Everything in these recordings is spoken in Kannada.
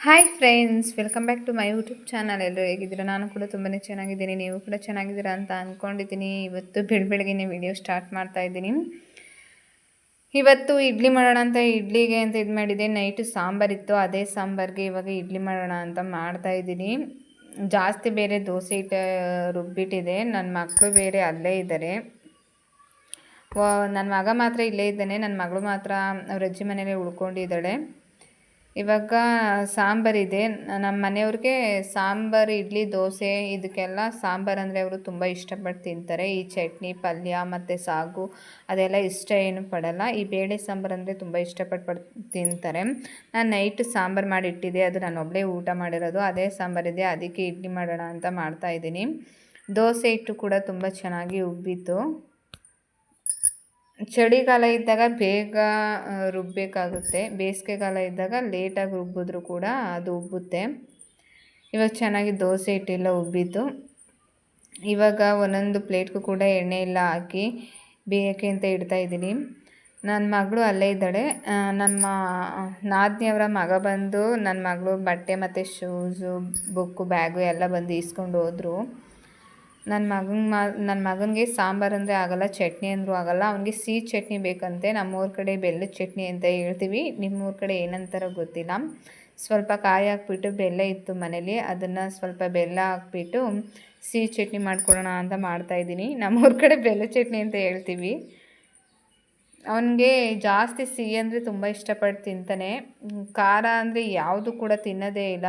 Hi friends welcome back to my YouTube channel ಎಲ್ಲರೂ ಹೇಗಿದ್ದೀರಾ? ನಾನು ಕೂಡ ತುಂಬಾ ಚೆನ್ನಾಗಿದ್ದೀನಿ. ನೀವು ಕೂಡ ಚೆನ್ನಾಗಿದ್ದೀರಾ ಅಂತ ಅಂದ್ಕೊಂಡಿದ್ದೀನಿ ಇವತ್ತು ಬೆಳ ಬೆಳಗ್ಗೆನೇ ವಿಡಿಯೋ ಸ್ಟಾರ್ಟ್ ಮಾಡ್ತಾ ಇದ್ದೀನಿ. ಇವತ್ತು ಇಡ್ಲಿ ಮಾಡೋಣ ಅಂತ, ಇಡ್ಲಿಗೆ ಅಂತ ಇದು ಮಾಡಿದೆ. ನೈಟು ಸಾಂಬಾರಿತ್ತು ಅದೇ ಸಾಂಬಾರಿಗೆ ಇವಾಗ ಇಡ್ಲಿ ಮಾಡೋಣ ಅಂತ ಮಾಡ್ತಾ ಇದ್ದೀನಿ. ಜಾಸ್ತಿ ಬೇರೆ ದೋಸೆ ಇಟ್ಟ ರುಬ್ಬಿಟ್ಟಿದೆ. ನನ್ನ ಮಕ್ಕಳು ಬೇರೆ ಅಲ್ಲೇ ಇದ್ದಾರೆ. ನನ್ನ ಮಗ ಮಾತ್ರ ಇಲ್ಲೇ ಇದ್ದಾನೆ. ನನ್ನ ಮಗಳು ಮಾತ್ರ ಅವ್ರ ಅಜ್ಜಿ ಮನೇಲೆ ಉಳ್ಕೊಂಡಿದ್ದಾಳೆ. ಇವಾಗ ಸಾಂಬಾರಿದೆ ನಮ್ಮ ಮನೆಯವ್ರಿಗೆ ಸಾಂಬಾರು, ಇಡ್ಲಿ, ದೋಸೆ ಇದಕ್ಕೆಲ್ಲ ಸಾಂಬಾರು ಅಂದರೆ ಅವರು ತುಂಬ ಇಷ್ಟಪಟ್ಟು ತಿಂತಾರೆ. ಈ ಚಟ್ನಿ, ಪಲ್ಯ ಮತ್ತು ಸಾಗು ಅದೆಲ್ಲ ಇಷ್ಟ ಏನು ಪಡಲ್ಲ. ಈ ಬೇಳೆ ಸಾಂಬಾರು ಅಂದರೆ ತುಂಬ ಇಷ್ಟಪಟ್ಟು ತಿಂತಾರೆ. ನಾನು ನೈಟ್ ಸಾಂಬಾರು ಮಾಡಿ ಇಟ್ಟಿದ್ದೆ ಅದು ನಾನು ಒಬ್ಬಳೇ ಊಟ ಮಾಡಿರೋದು. ಅದೇ ಸಾಂಬಾರಿದೆ ಅದಕ್ಕೆ ಇಡ್ಲಿ ಮಾಡೋಣ ಅಂತ ಮಾಡ್ತಾಯಿದ್ದೀನಿ ದೋಸೆ ಹಿಟ್ಟು ಕೂಡ ತುಂಬ ಚೆನ್ನಾಗಿ ಉಬ್ಬಿತ್ತು. ಚಳಿಗಾಲ ಇದ್ದಾಗ ಬೇಗ ರುಬ್ಬಬೇಕಾಗುತ್ತೆ ಬೇಸಿಗೆಗಾಲ ಇದ್ದಾಗ ಲೇಟಾಗಿ ರುಬ್ಬಿದ್ರು ಕೂಡ ಅದು ಉಬ್ಬುತ್ತೆ. ಇವಾಗ ಚೆನ್ನಾಗಿ ದೋಸೆ ಹಿಟ್ಟೆಲ್ಲ ಉಬ್ಬಿತ್ತು ಇವಾಗ ಒಂದೊಂದು ಪ್ಲೇಟ್ಗೂ ಕೂಡ ಎಣ್ಣೆ ಎಲ್ಲ ಹಾಕಿ ಬೇಯಕ್ಕೆ ಅಂತ ಇಡ್ತಾ ಇದ್ದೀನಿ. ನನ್ನ ಮಗಳು ಅಲ್ಲೇ ಇದ್ದಾಳೆ. ನಮ್ಮ ನಾದಿನಿಯವರ ಮಗ ಬಂದು ನನ್ನ ಮಗಳು ಬಟ್ಟೆ ಮತ್ತು ಶೂಸು, ಬುಕ್ಕು, ಬ್ಯಾಗು ಎಲ್ಲ ಬಂದು ಇಸ್ಕೊಂಡು ಹೋದರು. ನನ್ನ ಮಗನ ಮ ನನ್ನ ಮಗನಿಗೆ ಸಾಂಬಾರು ಅಂದರೆ ಆಗೋಲ್ಲ, ಚಟ್ನಿ ಅಂದರೂ ಆಗೋಲ್ಲ. ಅವನಿಗೆ ಸಿಹಿ ಚಟ್ನಿ ಬೇಕಂತೆ. ನಮ್ಮೂರ ಕಡೆ ಬೆಲ್ಲದ ಚಟ್ನಿ ಅಂತ ಹೇಳ್ತೀವಿ. ನಿಮ್ಮೂರ ಕಡೆ ಏನಂತಾರೋ ಗೊತ್ತಿಲ್ಲ. ಸ್ವಲ್ಪ ಕಾಯಿ ಹಾಕ್ಬಿಟ್ಟು ಬೆಲ್ಲ ಇತ್ತು ಮನೇಲಿ. ಅದನ್ನು ಸ್ವಲ್ಪ ಬೆಲ್ಲ ಹಾಕ್ಬಿಟ್ಟು ಸಿಹಿ ಚಟ್ನಿ ಮಾಡ್ಕೊಡೋಣ ಅಂತ ಮಾಡ್ತಾಯಿದ್ದೀನಿ ನಮ್ಮೂರ ಕಡೆ ಬೆಲ್ಲ ಚಟ್ನಿ ಅಂತ ಹೇಳ್ತೀವಿ. ಅವನಿಗೆ ಜಾಸ್ತಿ ಸಿಹಿ ಅಂದರೆ ತುಂಬ ಇಷ್ಟಪಟ್ಟು ತಿಂತಾನೆ. ಖಾರ ಅಂದರೆ ಯಾವುದು ಕೂಡ ತಿನ್ನೋದೇ ಇಲ್ಲ.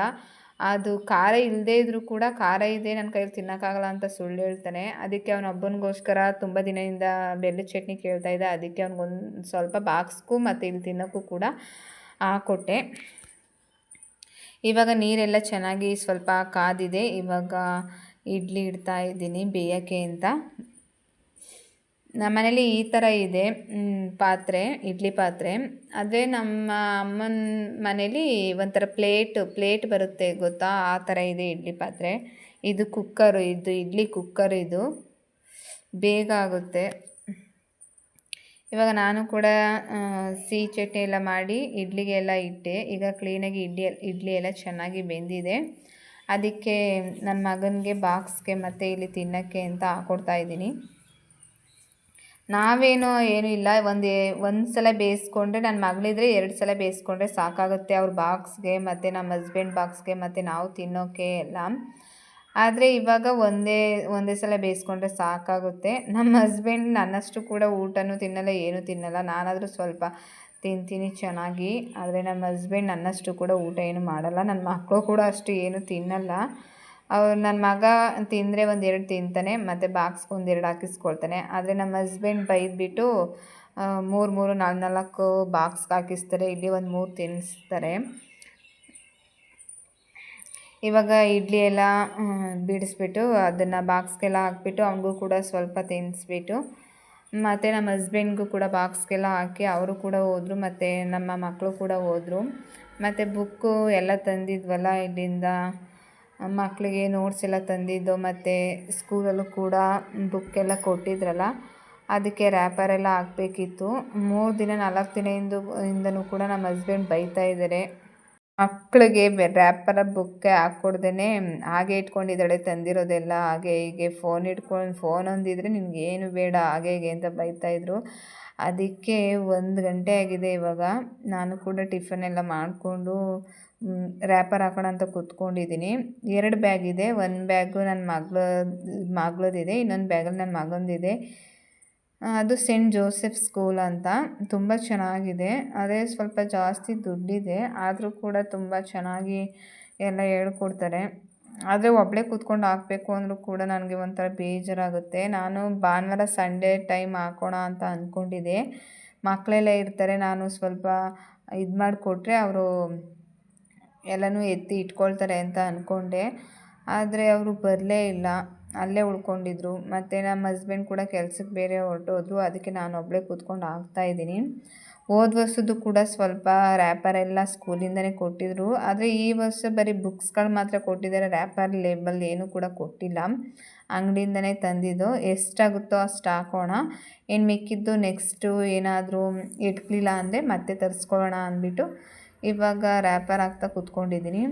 ಅದು ಖಾರ ಇಲ್ಲದೇ ಇದ್ದರೂ ಕೂಡ ಖಾರ ಇದೆ ನನ್ನ ಕೈಯಲ್ಲಿ ತಿನ್ನೋಕ್ಕಾಗಲ್ಲ ಅಂತ ಸುಳ್ಳು ಹೇಳ್ತಾನೆ. ಅದಕ್ಕೆ ಅವನೊಬ್ಬನಿಗೋಸ್ಕರ ತುಂಬ ದಿನದಿಂದ ಬೆಲ್ಲದ ಚಟ್ನಿ ಕೇಳ್ತಾ ಇದ್ದ. ಅದಕ್ಕೆ ಅವ್ನಿಗೊಂದು ಸ್ವಲ್ಪ ಬಾಕ್ಸ್ಗೂ ಮತ್ತು ಇಲ್ಲಿ ತಿನ್ನೋಕ್ಕೂ ಕೂಡ ಹಾಕೊಟ್ಟೆ ಇವಾಗ ನೀರೆಲ್ಲ ಚೆನ್ನಾಗಿ ಸ್ವಲ್ಪ ಕಾದಿದೆ. ಇವಾಗ ಇಡ್ಲಿ ಇಡ್ತಾ ಇದ್ದೀನಿ ಬೇಯೋಕ್ಕೆ ಅಂತ. ನಮ್ಮ ಮನೇಲಿ ಈ ಥರ ಇದೆ ಪಾತ್ರೆ, ಇಡ್ಲಿ ಪಾತ್ರೆ. ಆದರೆ ನಮ್ಮ ಅಮ್ಮನ ಮನೇಲಿ ಒಂಥರ ಪ್ಲೇಟ್ ಪ್ಲೇಟ್ ಬರುತ್ತೆ ಗೊತ್ತಾ? ಆ ಥರ ಇದೆ ಇಡ್ಲಿ ಪಾತ್ರೆ. ಇದು ಕುಕ್ಕರು, ಇದು ಇಡ್ಲಿ ಕುಕ್ಕರ್ ಇದು. ಬೇಗ ಆಗುತ್ತೆ. ಇವಾಗ ನಾನು ಕೂಡ ಸಿಹಿ ಚಟ್ನಿ ಎಲ್ಲ ಮಾಡಿ ಇಡ್ಲಿಗೆ ಎಲ್ಲ ಇಟ್ಟೆ. ಈಗ ಕ್ಲೀನಾಗಿ ಇಡ್ಲಿ ಇಡ್ಲಿ ಎಲ್ಲ ಚೆನ್ನಾಗಿ ಬೆಂದಿದೆ. ಅದಕ್ಕೆ ನನ್ನ ಮಗನಿಗೆ ಬಾಕ್ಸ್ಗೆ ಮತ್ತು ಇಲ್ಲಿ ತಿನ್ನೋಕ್ಕೆ ಅಂತ ಹಾಕ್ಕೊಡ್ತಾ ಇದ್ದೀನಿ. ನಾವೇನೋ ಏನೂ ಇಲ್ಲ. ಒಂದು ಒಂದು ಸಲ ಬೇಯಿಸ್ಕೊಂಡ್ರೆ ನನ್ನ ಮಗಳಿದ್ರೆ ಎರಡು ಸಲ ಬೇಯಿಸ್ಕೊಂಡ್ರೆ ಸಾಕಾಗುತ್ತೆ. ಅವ್ರ ಬಾಕ್ಸ್ಗೆ ಮತ್ತು ನಮ್ಮ ಹಸ್ಬೆಂಡ್ ಬಾಕ್ಸ್ಗೆ ಮತ್ತು ನಾವು ತಿನ್ನೋಕ್ಕೆ ಎಲ್ಲ. ಆದರೆ ಇವಾಗ ಒಂದೇ ಒಂದೇ ಸಲ ಬೇಯಿಸ್ಕೊಂಡ್ರೆ ಸಾಕಾಗುತ್ತೆ. ನಮ್ಮ ಹಸ್ಬೆಂಡ್ ನನ್ನಷ್ಟು ಕೂಡ ಊಟನೂ ತಿನ್ನಲ್ಲ, ಏನೂ ತಿನ್ನಲ್ಲ. ನಾನಾದರೂ ಸ್ವಲ್ಪ ತಿಂತೀನಿ ಚೆನ್ನಾಗಿ. ಆದರೆ ನಮ್ಮ ಹಸ್ಬೆಂಡ್ ನನ್ನಷ್ಟು ಕೂಡ ಊಟ ಏನು ಮಾಡಲ್ಲ. ನನ್ನ ಮಕ್ಕಳು ಕೂಡ ಅಷ್ಟು ಏನು ತಿನ್ನಲ್ಲ. ಅವ್ರು ನನ್ನ ಮಗ ತಿಂದರೆ ಒಂದೆರಡು ತಿಂತಾನೆ, ಮತ್ತು ಬಾಕ್ಸ್ ಒಂದೆರಡು ಹಾಕಿಸ್ಕೊಳ್ತಾನೆ. ಆದರೆ ನಮ್ಮ ಹಸ್ಬೆಂಡ್ ಬೈದ್ಬಿಟ್ಟು ಮೂರು ಮೂರು ನಾಲ್ಕು ನಾಲ್ಕು ಬಾಕ್ಸ್ಗೆ ಹಾಕಿಸ್ತಾರೆ, ಇಲ್ಲಿ ಒಂದು ಮೂರು ತಿನ್ನಿಸ್ತಾರೆ ಇವಾಗ ಇಡ್ಲಿ ಎಲ್ಲ ಬಿಡಿಸ್ಬಿಟ್ಟು ಅದನ್ನು ಬಾಕ್ಸ್ಗೆಲ್ಲ ಹಾಕ್ಬಿಟ್ಟು ಅವನಿಗೂ ಕೂಡ ಸ್ವಲ್ಪ ತಿನ್ನಿಸ್ಬಿಟ್ಟು ಮತ್ತು ನಮ್ಮ ಹಸ್ಬೆಂಡ್ಗೂ ಕೂಡ ಬಾಕ್ಸ್ಗೆಲ್ಲ ಹಾಕಿ ಅವರು ಕೂಡ ಹೋದರು, ಮತ್ತು ನಮ್ಮ ಮಕ್ಕಳು ಕೂಡ ಹೋದರು. ಮತ್ತು ಬುಕ್ಕು ಎಲ್ಲ ತಂದಿದ್ವಲ್ಲ ಇಲ್ಲಿಂದ. ಮಕ್ಕಳಿಗೆ ನೋಟ್ಸ್ ಎಲ್ಲ ತಂದಿದ್ದು ಮತ್ತು ಸ್ಕೂಲಲ್ಲೂ ಕೂಡ ಬುಕ್ ಎಲ್ಲ ಕೊಟ್ಟಿದ್ರಲ್ಲ, ಅದಕ್ಕೆ ರ್ಯಾಪರೆಲ್ಲ ಹಾಕ್ಬೇಕಿತ್ತು. ಮೂರು ದಿನ, ನಾಲ್ಕು ದಿನ ಇಂದು ಇಂದನೂ ಕೂಡ ನಮ್ಮ ಹಸ್ಬೆಂಡ್ ಬೈತಾ ಇದ್ದಾರೆ ಮಕ್ಕಳಿಗೆ ರ್ಯಾಪರ ಬುಕ್ಕೆ ಹಾಕ್ಕೊಡ್ದೇ ಹಾಗೆ ಇಟ್ಕೊಂಡಿದ್ದಾಳೆ, ತಂದಿರೋದೆಲ್ಲ ಹಾಗೆ ಹೀಗೆ ಫೋನ್ ಇಟ್ಕೊಂಡು ಫೋನ್ ಒಂದಿದ್ರೆ ನಿಮ್ಗೆ ಏನು ಬೇಡ, ಹಾಗೆ ಹೀಗೆ ಅಂತ ಬೈತಾಯಿದ್ರು ಅದಕ್ಕೆ ಒಂದು ಗಂಟೆ ಆಗಿದೆ ಇವಾಗ. ನಾನು ಕೂಡ ಟಿಫನ್ ಎಲ್ಲ ಮಾಡಿಕೊಂಡು ರ್ಯಾಪರ್ ಹಾಕೋಣ ಅಂತ ಕೂತ್ಕೊಂಡಿದ್ದೀನಿ ಎರಡು ಬ್ಯಾಗ್ ಇದೆ. ಒಂದು ಬ್ಯಾಗು ನನ್ನ ಮಗಳ, ಮಗಳದಿದೆ, ಇನ್ನೊಂದು ಬ್ಯಾಗಲ್ಲಿ ನನ್ನ ಮಗಂದಿದೆ. ಅದು ಸೆಂಟ್ ಜೋಸೆಫ್ ಸ್ಕೂಲ್ ಅಂತ. ತುಂಬ ಚೆನ್ನಾಗಿದೆ. ಅದೇ ಸ್ವಲ್ಪ ಜಾಸ್ತಿ ದುಡ್ಡಿದೆ. ಆದರೂ ಕೂಡ ತುಂಬ ಚೆನ್ನಾಗಿ ಎಲ್ಲ ಹೇಳ್ಕೊಡ್ತಾರೆ. ಆದರೆ ಒಬ್ಬಳೇ ಕೂತ್ಕೊಂಡು ಹಾಕಬೇಕು ಅಂದರೂ ಕೂಡ ನನಗೆ ಒಂಥರ ಬೇಜಾರಾಗುತ್ತೆ. ನಾನು ಭಾನುವಾರ ಸಂಡೇ ಟೈಮ್ ಹಾಕೋಣ ಅಂತ ಅಂದ್ಕೊಂಡಿದ್ದೆ ಮಕ್ಕಳೆಲ್ಲ ಇರ್ತಾರೆ. ನಾನು ಸ್ವಲ್ಪ ಇದು ಮಾಡಿಕೊಟ್ರೆ ಅವರು ಎಲ್ಲನೂ ಎತ್ತಿ ಇಟ್ಕೊಳ್ತಾರೆ ಅಂತ ಅಂದ್ಕೊಂಡೆ ಆದರೆ ಅವರು ಬರಲೇ ಇಲ್ಲ. ಅಲ್ಲೇ ಉಳ್ಕೊಂಡಿದ್ರು. ಮತ್ತು ನಮ್ಮ ಹಸ್ಬೆಂಡ್ ಕೂಡ ಕೆಲ್ಸಕ್ಕೆ ಬೇರೆ ಹೊರಟೋದ್ರು. ಅದಕ್ಕೆ ನಾನು ಒಬ್ಬಳೇ ಕೂತ್ಕೊಂಡು ಆಗ್ತಾಯಿದ್ದೀನಿ ಹೋದ ವರ್ಷದ್ದು ಕೂಡ ಸ್ವಲ್ಪ ರ್ಯಾಪರ್ ಎಲ್ಲ ಸ್ಕೂಲಿಂದನೇ ಕೊಟ್ಟಿದ್ರು. ಆದರೆ ಈ ವರ್ಷ ಬರೀ ಬುಕ್ಸ್ಗಳು ಮಾತ್ರ ಕೊಟ್ಟಿದ್ದಾರೆ. ರ್ಯಾಪರ್ ಲೇಬಲ್ ಏನೂ ಕೂಡ ಕೊಟ್ಟಿಲ್ಲ. ಅಂಗಡಿಯಿಂದನೇ ತಂದಿದ್ದು. ಎಷ್ಟಾಗುತ್ತೋ ಅಷ್ಟು ಹಾಕೋಣ. ಇನ್ನು ಮಿಕ್ಕಿದ್ದು ನೆಕ್ಸ್ಟು ಏನಾದರೂ ಇಟ್ಕಲಿಲ್ಲ ಅಂದರೆ ಮತ್ತೆ ತರಿಸ್ಕೊಳ್ಳೋಣ ಅಂದ್ಬಿಟ್ಟು ಇವಾಗ ರ್ಯಾಪರ್ ಆಗ್ತಾ ಕೂತ್ಕೊಂಡಿದ್ದೀನಿ.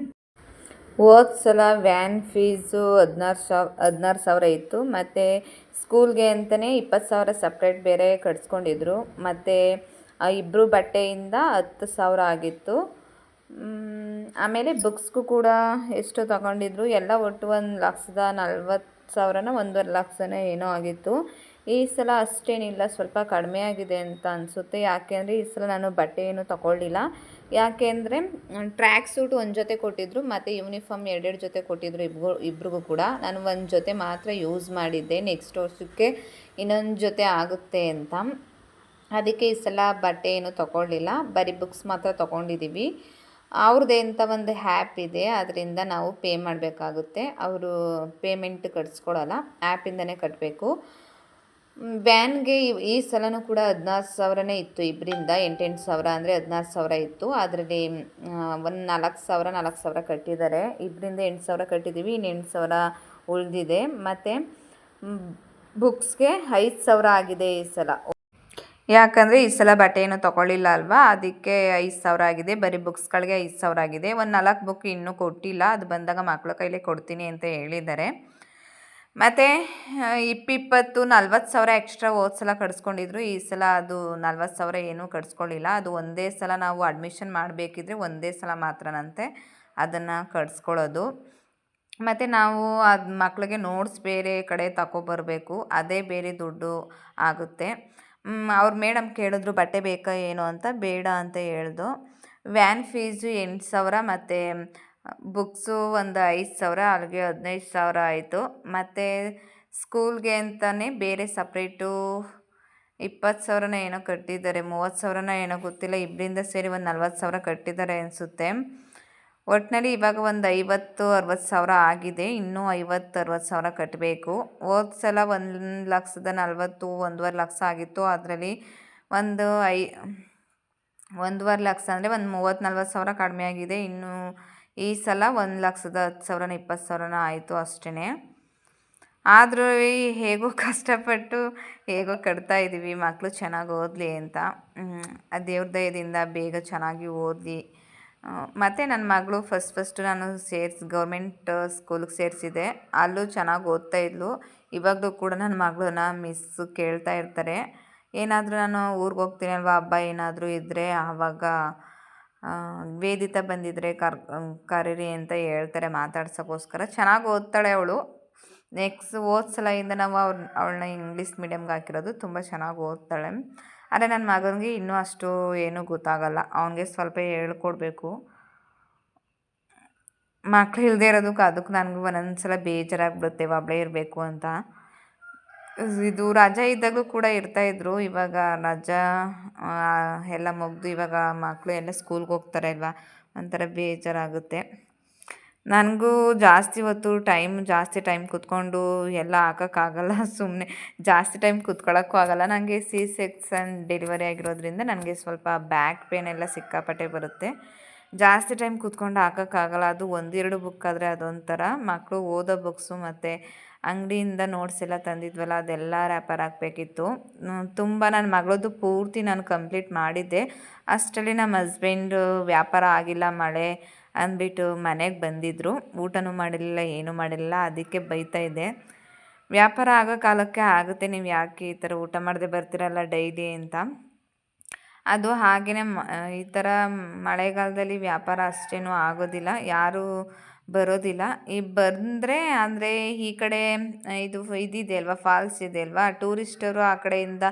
ಹೋದ ಸಲ ವ್ಯಾನ್ ಫೀಸು ಹದಿನಾರು ಸಾವಿರ ಹದಿನಾರು ಸಾವಿರ ಇತ್ತು. ಮತ್ತು ಸ್ಕೂಲ್ಗೆ ಅಂತಲೇ ಇಪ್ಪತ್ತು ಸಾವಿರ ಸಪ್ರೇಟ್ ಬೇರೆ ಕಟ್ಸ್ಕೊಂಡಿದ್ರು. ಮತ್ತು ಇಬ್ಬರು ಬಟ್ಟೆಯಿಂದ ಹತ್ತು ಸಾವಿರ ಆಗಿತ್ತು. ಆಮೇಲೆ ಬುಕ್ಸ್ಗೂ ಕೂಡ ಎಷ್ಟು ತಗೊಂಡಿದ್ರು. ಎಲ್ಲ ಒಟ್ಟು ಒಂದು ಲಕ್ಷದ ನಲ್ವತ್ತು ಸಾವಿರನ ಒಂದೂವರೆ ಲಕ್ಷನೋ ಏನೋ ಆಗಿತ್ತು. ಈ ಸಲ ಅಷ್ಟೇನಿಲ್ಲ, ಸ್ವಲ್ಪ ಕಡಿಮೆ ಆಗಿದೆ ಅಂತ ಅನಿಸುತ್ತೆ. ಯಾಕೆ ಅಂದರೆ ಈ ಸಲ ನಾನು ಬಟ್ಟೆ ಏನು ತಗೊಳ್ಳಿಲ್ಲ. ಯಾಕೆ ಅಂದರೆ ಟ್ರ್ಯಾಕ್ ಸೂಟ್ ಒಂದು ಜೊತೆ ಕೊಟ್ಟಿದ್ದರು ಮತ್ತು ಯೂನಿಫಾರ್ಮ್ ಎರಡೆರಡು ಜೊತೆ ಕೊಟ್ಟಿದ್ದರು ಇಬ್ಬರು ಇಬ್ರಿಗೂ ಕೂಡ. ನಾನು ಒಂದು ಜೊತೆ ಮಾತ್ರ ಯೂಸ್ ಮಾಡಿದ್ದೆ. ನೆಕ್ಸ್ಟ್ ವರ್ಷಕ್ಕೆ ಇನ್ನೊಂದು ಜೊತೆ ಆಗುತ್ತೆ ಅಂತ. ಅದಕ್ಕೆ ಈ ಸಲ ಬಟ್ಟೆ ಏನು ತಗೊಳ್ಳಿಲ್ಲ. ಬರೀ ಬುಕ್ಸ್ ಮಾತ್ರ ತೊಗೊಂಡಿದ್ದೀವಿ ಅವ್ರದ್ದೇ ಅಂತ ಒಂದು ಆ್ಯಪ್ ಇದೆ. ಅದರಿಂದ ನಾವು ಪೇ ಮಾಡಬೇಕಾಗುತ್ತೆ. ಅವರು ಪೇಮೆಂಟ್ ಕಟ್ಸ್ಕೊಳಲ್ಲ. ಆ್ಯಪಿಂದನೇ ಕಟ್ಟಬೇಕು ವ್ಯಾನ್ಗೆ ಈ- ಸಲನೂ ಕೂಡ ಹದಿನಾರು ಸಾವಿರನೇ ಇತ್ತು. ಇಬ್ಬರಿಂದ ಎಂಟೆಂಟು ಸಾವಿರ ಅಂದರೆ ಹದಿನಾರು ಸಾವಿರ ಇತ್ತು. ಅದರಲ್ಲಿ ಒಂದು ನಾಲ್ಕು ಸಾವಿರ ನಾಲ್ಕು ಸಾವಿರ ಕಟ್ಟಿದ್ದಾರೆ. ಇಬ್ಬರಿಂದ ಎಂಟು ಸಾವಿರ ಕಟ್ಟಿದ್ದೀವಿ. ಇನ್ನು ಎಂಟು ಸಾವಿರ ಉಳಿದಿದೆ. ಮತ್ತು ಬುಕ್ಸ್ಗೆ ಐದು ಸಾವಿರ ಆಗಿದೆ ಈ ಸಲ. ಯಾಕಂದರೆ ಈ ಸಲ ಬಟ್ಟೆ ಏನೂ ತೊಗೊಳ್ಳಿಲ್ಲ ಅಲ್ವಾ? ಅದಕ್ಕೆ ಐದು ಸಾವಿರ ಆಗಿದೆ. ಬರೀ ಬುಕ್ಸ್ಗಳಿಗೆ ಐದು ಸಾವಿರ ಆಗಿದೆ. ಒಂದು ನಾಲ್ಕು ಬುಕ್ ಇನ್ನೂ ಕೊಟ್ಟಿಲ್ಲ. ಅದು ಬಂದಾಗ ಮಕ್ಕಳ ಕೈಲೇ ಕೊಡ್ತೀನಿ ಅಂತ ಹೇಳಿದ್ದಾರೆ. ಮತ್ತು ಇಪ್ಪಿಪ್ಪತ್ತು ನಲ್ವತ್ತು ಸಾವಿರ ಎಕ್ಸ್ಟ್ರಾ ಹೋದ ಸಲ ಕಟ್ಸ್ಕೊಂಡಿದ್ರು. ಈ ಸಲ ಅದು ನಲ್ವತ್ತು ಸಾವಿರ ಏನೂ ಕಟ್ಸ್ಕೊಳ್ಳಿಲ್ಲ ಅದು ಒಂದೇ ಸಲ ನಾವು ಅಡ್ಮಿಷನ್ ಮಾಡಬೇಕಿದ್ರೆ ಒಂದೇ ಸಲ ಮಾತ್ರನಂತೆ ಅದನ್ನು ಕಟ್ಸ್ಕೊಳ್ಳೋದು ಮತ್ತು ನಾವು ಅದು ಮಕ್ಕಳಿಗೆ ನೋಟ್ಸ್ ಬೇರೆ ಕಡೆ ತಗೊಬರ್ಬೇಕು ಅದೇ ಬೇರೆ ದುಡ್ಡು ಆಗುತ್ತೆ. ಅವ್ರ ಮೇಡಮ್ ಕೇಳಿದ್ರು, ಬಟ್ಟೆ ಬೇಕಾ, ಏನು ಅಂತ, ಬೇಡ ಅಂತ ಹೇಳ್ದು. ವ್ಯಾನ್ ಫೀಸು ಎಂಟು ಸಾವಿರ ಮತ್ತು ಬುಕ್ಸು ಒಂದು ಐದು ಸಾವಿರ, ಅಲ್ಲಿಗೆ ಹದಿನೈದು ಸಾವಿರ ಆಯಿತು. ಮತ್ತು ಸ್ಕೂಲ್ಗೆ ಅಂತಲೇ ಬೇರೆ ಸಪ್ರೇಟು ಇಪ್ಪತ್ತು ಸಾವಿರನ ಏನೋ ಕಟ್ಟಿದ್ದಾರೆ, ಮೂವತ್ತು ಸಾವಿರನ ಏನೋ ಗೊತ್ತಿಲ್ಲ, ಇಬ್ಬರಿಂದ ಸೇರಿ ಒಂದು ನಲ್ವತ್ತು ಸಾವಿರ ಕಟ್ಟಿದ್ದಾರೆ ಅನಿಸುತ್ತೆ. ಒಟ್ಟಿನಲ್ಲಿ ಇವಾಗ ಒಂದು ಐವತ್ತು, ಅರವತ್ತು ಸಾವಿರ ಆಗಿದೆ, ಇನ್ನೂ ಐವತ್ತು, ಅರವತ್ತು ಸಾವಿರ ಕಟ್ಟಬೇಕು. ಹೋದ ಸಲ ಒಂದು ಲಕ್ಷದ ನಲ್ವತ್ತು, ಒಂದೂವರೆ ಲಕ್ಷ ಆಗಿತ್ತು. ಅದರಲ್ಲಿ ಒಂದು ಐ, ಒಂದೂವರೆ ಲಕ್ಷ ಅಂದರೆ ಒಂದು ಮೂವತ್ತು, ನಲ್ವತ್ತು ಸಾವಿರ ಕಡಿಮೆ ಆಗಿದೆ. ಇನ್ನು ಈ ಸಲ ಒಂದು ಲಕ್ಷದ ಹತ್ತು ಸಾವಿರನ, ಇಪ್ಪತ್ತು ಸಾವಿರನ ಆಯಿತು ಅಷ್ಟೇ ಆದರೂ ಹೇಗೋ ಕಷ್ಟಪಟ್ಟು ಹೇಗೋ ಕಟ್ತಾ ಇದ್ದೀವಿ ಮಕ್ಕಳು ಚೆನ್ನಾಗಿ ಓದಲಿ ಅಂತ. ಆ ದೇವ್ರ ದಯದಿಂದ ಬೇಗ ಚೆನ್ನಾಗಿ ಓದಲಿ. ಮತ್ತು ನನ್ನ ಮಗಳು ಫಸ್ಟ್ ಫಸ್ಟು ನಾನು ಸೇರಿಸಿ, ಗೌರ್ಮೆಂಟ್ ಸ್ಕೂಲಿಗೆ ಸೇರಿಸಿದೆ. ಅಲ್ಲೂ ಚೆನ್ನಾಗಿ ಓದ್ತಾ ಇದ್ಲು. ಇವಾಗಲೂ ಕೂಡ ನನ್ನ ಮಗಳನ್ನ ಮಿಸ್ ಕೇಳ್ತಾ ಇರ್ತಾರೆ. ಏನಾದರೂ ನಾನು ಊರಿಗೆ ಹೋಗ್ತೀನಿ ಅಲ್ವಾ ಹಬ್ಬ ಏನಾದರೂ ಇದ್ದರೆ ಆವಾಗ ವೇದಿತ ಬಂದಿದ್ದರೆ ಕರ್ ಕರೀರಿ ಅಂತ ಹೇಳ್ತಾರೆ ಮಾತಾಡ್ಸೋಕ್ಕೋಸ್ಕರ ಚೆನ್ನಾಗಿ ಓದ್ತಾಳೆ ಅವಳು. ನೆಕ್ಸ್ಟ್ ಹೋದ ಸಲದಿಂದ ನಾವು ಅವ್ರ, ಅವಳನ್ನ ಇಂಗ್ಲೀಷ್ ಮೀಡಿಯಮ್ಗೆ ಹಾಕಿರೋದು, ತುಂಬ ಚೆನ್ನಾಗಿ ಓದ್ತಾಳೆ. ಆದರೆ ನನ್ನ ಮಗನಿಗೆ ಇನ್ನೂ ಅಷ್ಟು ಏನೂ ಗೊತ್ತಾಗಲ್ಲ. ಅವನಿಗೆ ಸ್ವಲ್ಪ ಹೇಳ್ಕೊಡ್ಬೇಕು. ಮಕ್ಳು ಇಲ್ಲದೆ ಇರೋದಕ್ಕೆ ಅದಕ್ಕೆ ನನಗೂ ಒಂದೊಂದು ಸಲ ಬೇಜಾರಾಗ್ಬಿಡುತ್ತೆ ಒಬ್ಬಳೇ ಇರಬೇಕು ಅಂತ. ಇದು ರಜೆ ಇದ್ದಾಗಲೂ ಕೂಡ ಇರ್ತಾಯಿದ್ರು ಇವಾಗ ರಜಾ ಎಲ್ಲ ಮುಗಿದು ಇವಾಗ ಮಕ್ಕಳು ಎಲ್ಲ ಸ್ಕೂಲ್ಗೆ ಹೋಗ್ತಾರೆ ಅಲ್ವಾ? ಒಂಥರ ಬೇಜಾರಾಗುತ್ತೆ. ನನಗೂ ಜಾಸ್ತಿ ಹೊತ್ತು ಟೈಮ್, ಜಾಸ್ತಿ ಟೈಮ್ ಕೂತ್ಕೊಂಡು ಎಲ್ಲ ಹಾಕೋಕ್ಕಾಗಲ್ಲ. ಸುಮ್ಮನೆ ಜಾಸ್ತಿ ಟೈಮ್ ಕೂತ್ಕೊಳ್ಳೋಕ್ಕೂ ಆಗಲ್ಲ. ನನಗೆ ಸಿ ಸೆಕ್ಷನ್ ಡೆಲಿವರಿ ಆಗಿರೋದ್ರಿಂದ ನನಗೆ ಸ್ವಲ್ಪ ಬ್ಯಾಕ್ ಪೇನ್ ಎಲ್ಲ ಸಿಕ್ಕಾಪಟ್ಟೆ ಬರುತ್ತೆ. ಜಾಸ್ತಿ ಟೈಮ್ ಕೂತ್ಕೊಂಡು ಹಾಕೋಕ್ಕಾಗಲ್ಲ. ಅದು ಒಂದೆರಡು ಬುಕ್ ಆದರೆ ಅದೊಂಥರ. ಮಕ್ಕಳು ಓದೋ ಬುಕ್ಸು ಮತ್ತು ಅಂಗಡಿಯಿಂದ ನೋಟ್ಸ್ ಎಲ್ಲ ತಂದಿದ್ವಲ್ಲ, ಅದೆಲ್ಲ ರ್ಯಾಪರ್ ಹಾಕಬೇಕಿತ್ತು. ತುಂಬ ನನ್ನ ಮಗಳದ್ದು ಪೂರ್ತಿ ನಾನು ಕಂಪ್ಲೀಟ್ ಮಾಡಿದ್ದೆ. ಅಷ್ಟರಲ್ಲಿ ನಮ್ಮ ಹಸ್ಬೆಂಡು ವ್ಯಾಪಾರ ಆಗಿಲ್ಲ, ಮಳೆ ಅಂದ್ಬಿಟ್ಟು ಮನೆಗೆ ಬಂದಿದ್ದರು ಊಟನೂ ಮಾಡಿರಲಿಲ್ಲ, ಏನೂ ಮಾಡಿರಲಿಲ್ಲ, ಅದಕ್ಕೆ ಬೈತಾ ಇದೆ ವ್ಯಾಪಾರ ಆಗೋ ಕಾಲಕ್ಕೆ ಆಗುತ್ತೆ, ನೀವು ಯಾಕೆ ಈ ಥರ ಊಟ ಮಾಡದೆ ಬರ್ತೀರಲ್ಲ ಡೈಲಿ ಅಂತ. ಅದು ಹಾಗೆಯೇ ಈ ಥರ ಮಳೆಗಾಲದಲ್ಲಿ ವ್ಯಾಪಾರ ಅಷ್ಟೇನೂ ಆಗೋದಿಲ್ಲ. ಯಾರೂ ಬರೋದಿಲ್ಲ. ಈ ಬಂದರೆ ಅಂದರೆ ಈ ಕಡೆ ಇದು ಇದಿದೆ ಅಲ್ವಾ ಫಾಲ್ಸ್ ಇದೆ ಅಲ್ವಾ, ಟೂರಿಸ್ಟರು ಆ ಕಡೆಯಿಂದ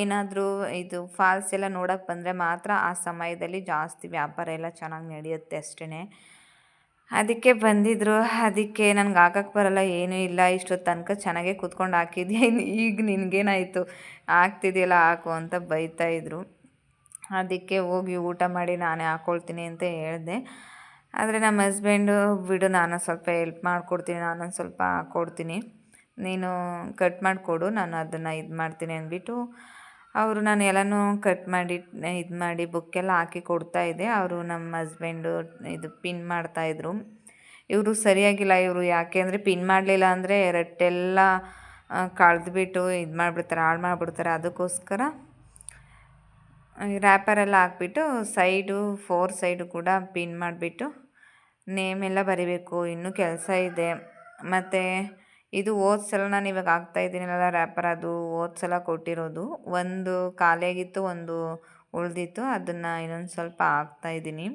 ಏನಾದರೂ ಇದು ಫಾಲ್ಸ್ ಎಲ್ಲ ನೋಡೋಕ್ಕೆ ಬಂದರೆ ಮಾತ್ರ ಆ ಸಮಯದಲ್ಲಿ ಜಾಸ್ತಿ ವ್ಯಾಪಾರ ಎಲ್ಲ ಚೆನ್ನಾಗಿ ನಡೆಯುತ್ತೆ ಅಷ್ಟೇ ಅದಕ್ಕೆ ಬಂದಿದ್ರು. ಅದಕ್ಕೆ ನನಗೆ ಹಾಕಕ್ಕೆ ಬರಲ್ಲ, ಏನೂ ಇಲ್ಲ ಇಷ್ಟೊತ್ತು ತನಕ ಚೆನ್ನಾಗೇ ಕೂತ್ಕೊಂಡು ಹಾಕಿದ್ದೆ ಈಗ ನಿನಗೇನಾಯಿತು ಆಗ್ತಿದೆಯಲ್ಲ ಹಾಕು ಅಂತ ಬೈತಾಯಿದ್ರು ಅದಕ್ಕೆ ಹೋಗಿ ಊಟ ಮಾಡಿ ನಾನೇ ಹಾಕ್ಕೊಳ್ತೀನಿ ಅಂತ ಹೇಳಿದೆ. ಆದರೆ ನಮ್ಮ ಹಸ್ಬೆಂಡು ಬಿಡು ನಾನು ಸ್ವಲ್ಪ ಎಲ್ಪ್ ಮಾಡಿಕೊಡ್ತೀನಿ, ನಾನೊಂದು ಸ್ವಲ್ಪ ಕೊಡ್ತೀನಿ. ನೀನು ಕಟ್ ಮಾಡಿಕೊಡು, ನಾನು ಅದನ್ನು ಇದು ಮಾಡ್ತೀನಿ ಅಂದ್ಬಿಟ್ಟು ಅವರು ನಾನು ಎಲ್ಲನೂ ಕಟ್ ಮಾಡಿ, ಇದು ಮಾಡಿ ಬುಕ್ಕೆಲ್ಲ ಹಾಕಿ ಕೊಡ್ತಾ ಇದ್ದೆ. ಅವರು ನಮ್ಮ ಹಸ್ಬೆಂಡು ಇದು ಪಿನ್ ಮಾಡ್ತಾಯಿದ್ರು ಇವರು ಸರಿಯಾಗಿಲ್ಲ, ಇವರು ಯಾಕೆ ಅಂದರೆ ಪಿನ್ ಮಾಡಲಿಲ್ಲ ಅಂದರೆ ರಟ್ಟೆಲ್ಲ ಕಳೆದ್ಬಿಟ್ಟು ಇದು ಮಾಡಿಬಿಡ್ತಾರೆ, ಹಾಳು ಮಾಡಿಬಿಡ್ತಾರೆ. ಅದಕ್ಕೋಸ್ಕರ ರ್ಯಾಪರೆಲ್ಲ ಹಾಕ್ಬಿಟ್ಟು ಸೈಡು ಫೋರ್ ಸೈಡು ಕೂಡ ಪಿನ್ ಮಾಡಿಬಿಟ್ಟು ನೇಮ್ ಎಲ್ಲ ಬರಿಬೇಕು, ಇನ್ನೂ ಕೆಲಸ ಇದೆ. ಮತ್ತು ಇದು ಹೋದ ಸಲ ನಾನು ಇವಾಗ ಹಾಕ್ತಾ ಇದ್ದೀನಲ್ಲ ರ್ಯಾಪರ್ ಅದು ಹೋದ ಸಲ ಕೊಟ್ಟಿರೋದು. ಒಂದು ಖಾಲಿಯಾಗಿತ್ತು, ಒಂದು ಉಳಿದಿತ್ತು. ಅದನ್ನು ಇನ್ನೊಂದು ಸ್ವಲ್ಪ ಹಾಕ್ತಾ ಇದ್ದೀನಿ.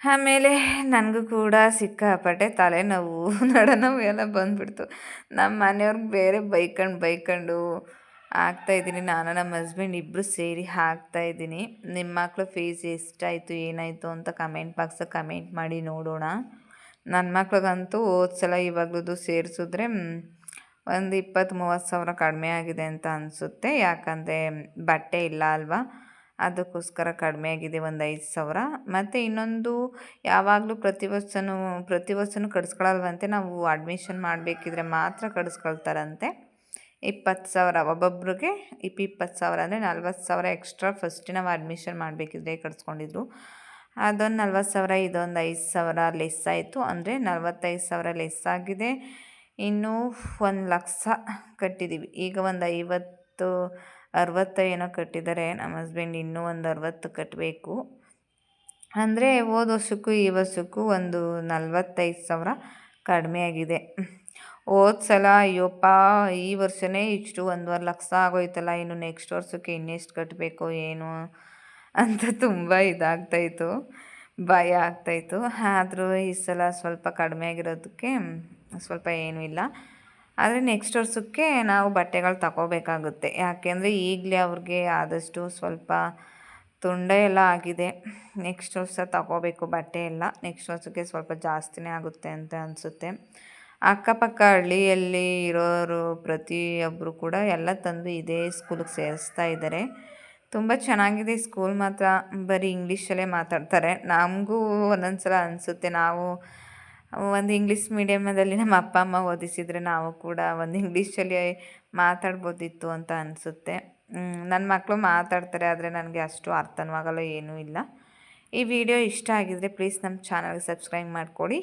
ಆಮೇಲೆ ನನಗೂ ಕೂಡ ಸಿಕ್ಕಾಪಟ್ಟೆ ತಲೆನೋವು, ನಡನೋವು ಎಲ್ಲ ಬಂದುಬಿಡ್ತು. ನಮ್ಮ ಮನೆಯವ್ರಿಗೆ ಬೇರೆ ಬೈಕಂಡು ಬೈಕಂಡು ಇದ್ದೀನಿ. ನಾನು ನಮ್ಮ ಹಸ್ಬೆಂಡ್ ಇಬ್ಬರು ಸೇರಿ ಇದ್ದೀನಿ. ನಿಮ್ಮ ಮಕ್ಕಳು ಫೀಸ್ ಎಷ್ಟಾಯಿತು, ಏನಾಯಿತು ಅಂತ ಕಮೆಂಟ್ ಬಾಕ್ಸಲ್ಲಿ ಕಮೆಂಟ್ ಮಾಡಿ ನೋಡೋಣ. ನನ್ನ ಮಕ್ಳಿಗಂತೂ ಸಲ ಇವಾಗಲೂ ಸೇರಿಸಿದ್ರೆ ಒಂದು ಇಪ್ಪತ್ತು ಮೂವತ್ತು ಸಾವಿರ ಕಡಿಮೆ ಆಗಿದೆ ಅಂತ ಅನಿಸುತ್ತೆ. ಯಾಕಂದರೆ ಬಟ್ಟೆ ಇಲ್ಲ ಅಲ್ವಾ? ಅದಕ್ಕೋಸ್ಕರ ಕಡಿಮೆ ಆಗಿದೆ ಒಂದು ಐದು ಸಾವಿರ. ಮತ್ತು ಇನ್ನೊಂದು, ಯಾವಾಗಲೂ ಪ್ರತಿ ವರ್ಷನೂ ಪ್ರತಿ ವರ್ಷನೂ ಕಟ್ಸ್ಕೊಳಲ್ವಂತೆ ನಾವು ಅಡ್ಮಿಷನ್ ಮಾಡಬೇಕಿದ್ರೆ ಮಾತ್ರ ಕಟ್ಸ್ಕೊಳ್ತಾರಂತೆ ಇಪ್ಪತ್ತು ಸಾವಿರ, ಒಬ್ಬೊಬ್ರಿಗೆ ಇಪ್ಪ ಇಪ್ಪತ್ತು ಸಾವಿರ ಅಂದರೆ ನಲ್ವತ್ತು ಸಾವಿರ ಎಕ್ಸ್ಟ್ರಾ ಫಸ್ಟ್ ನಾವು ಅಡ್ಮಿಷನ್ ಮಾಡಬೇಕಿದ್ರೆ ಕಟ್ಸ್ಕೊಂಡಿದ್ರು. ಅದೊಂದು ನಲ್ವತ್ತು ಸಾವಿರ, ಇದೊಂದು ಐದು ಸಾವಿರ ಲೆಸ್ ಆಯಿತು. ಅಂದರೆ ನಲ್ವತ್ತೈದು ಸಾವಿರ ಲೆಸ್ ಆಗಿದೆ. ಇನ್ನೂ ಒಂದು ಲಕ್ಷ ಕಟ್ಟಿದ್ದೀವಿ ಈಗ ಒಂದು ಐವತ್ತು, ಅರವತ್ತು ಏನೋ ಕಟ್ಟಿದ್ದಾರೆ. ನಮ್ಮ ಹಸ್ಬೆಂಡ್ ಇನ್ನೂ ಒಂದು ಅರವತ್ತು ಕಟ್ಟಬೇಕು ಅಂದರೆ ಹೋದ ವರ್ಷಕ್ಕೂ ಈ ವರ್ಷಕ್ಕೂ ಒಂದು ನಲ್ವತ್ತೈದು ಸಾವಿರ ಕಡಿಮೆ ಆಗಿದೆ. ಹೋದ ಸಲ ಅಯ್ಯಪ್ಪ, ಈ ವರ್ಷನೇ ಇಷ್ಟು ಒಂದೂವರೆ ಲಕ್ಷ ಆಗೋಯ್ತಲ್ಲ, ಇನ್ನು ನೆಕ್ಸ್ಟ್ ವರ್ಷಕ್ಕೆ ಇನ್ನೆಷ್ಟು ಕಟ್ಟಬೇಕು ಏನು ಅಂತ ತುಂಬ ಇದಾಗ್ತಾಯಿತ್ತು. ಭಯ ಆಗ್ತಾಯಿತ್ತು. ಆದರೂ ಈ ಸಲ ಸ್ವಲ್ಪ ಕಡಿಮೆ ಆಗಿರೋದಕ್ಕೆ ಸ್ವಲ್ಪ ಏನೂ ಇಲ್ಲ. ಆದರೆ ನೆಕ್ಸ್ಟ್ ವರ್ಷಕ್ಕೆ ನಾವು ಬಟ್ಟೆಗಳು ತಗೋಬೇಕಾಗುತ್ತೆ. ಯಾಕೆಂದರೆ ಈಗಲೇ ಅವ್ರಿಗೆ ಆದಷ್ಟು ಸ್ವಲ್ಪ ತುಂಡ ಎಲ್ಲ ಆಗಿದೆ. ನೆಕ್ಸ್ಟ್ ವರ್ಷ ತಗೋಬೇಕು ಬಟ್ಟೆ ಎಲ್ಲ. ನೆಕ್ಸ್ಟ್ ವರ್ಷಕ್ಕೆ ಸ್ವಲ್ಪ ಜಾಸ್ತಿನೇ ಆಗುತ್ತೆ ಅಂತ ಅನಿಸುತ್ತೆ. ಅಕ್ಕಪಕ್ಕ ಹಳ್ಳಿಯಲ್ಲಿ ಇರೋರು ಪ್ರತಿಯೊಬ್ಬರು ಕೂಡ ಎಲ್ಲ ತಂದು ಇದೇ ಸ್ಕೂಲಿಗೆ ಸೇರಿಸ್ತಾ ಇದ್ದಾರೆ ತುಂಬ ಚೆನ್ನಾಗಿದೆ ಸ್ಕೂಲ್ ಮಾತ್ರ. ಬರೀ ಇಂಗ್ಲೀಷಲ್ಲೇ ಮಾತಾಡ್ತಾರೆ. ನಮಗೂ ಒಂದೊಂದು ಸಲ ಅನಿಸುತ್ತೆ. ನಾವು ಒಂದು ಇಂಗ್ಲೀಷ್ ಮೀಡಿಯಮದಲ್ಲಿ ನಮ್ಮ ಅಪ್ಪ, ಅಮ್ಮ ಓದಿಸಿದರೆ ನಾವು ಕೂಡ ಒಂದು ಇಂಗ್ಲೀಷಲ್ಲಿ ಮಾತಾಡ್ಬೋದಿತ್ತು ಅಂತ ಅನಿಸುತ್ತೆ. ನನ್ನ ಮಕ್ಕಳು ಮಾತಾಡ್ತಾರೆ, ಆದರೆ ನನಗೆ ಅಷ್ಟು ಅರ್ಥನೂ ಏನೂ ಇಲ್ಲ. ಈ ವಿಡಿಯೋ ಇಷ್ಟ ಆಗಿದರೆ ಪ್ಲೀಸ್ ನಮ್ಮ ಚಾನಲ್ಗೆ ಸಬ್ಸ್ಕ್ರೈಬ್ ಮಾಡಿಕೊಡಿ.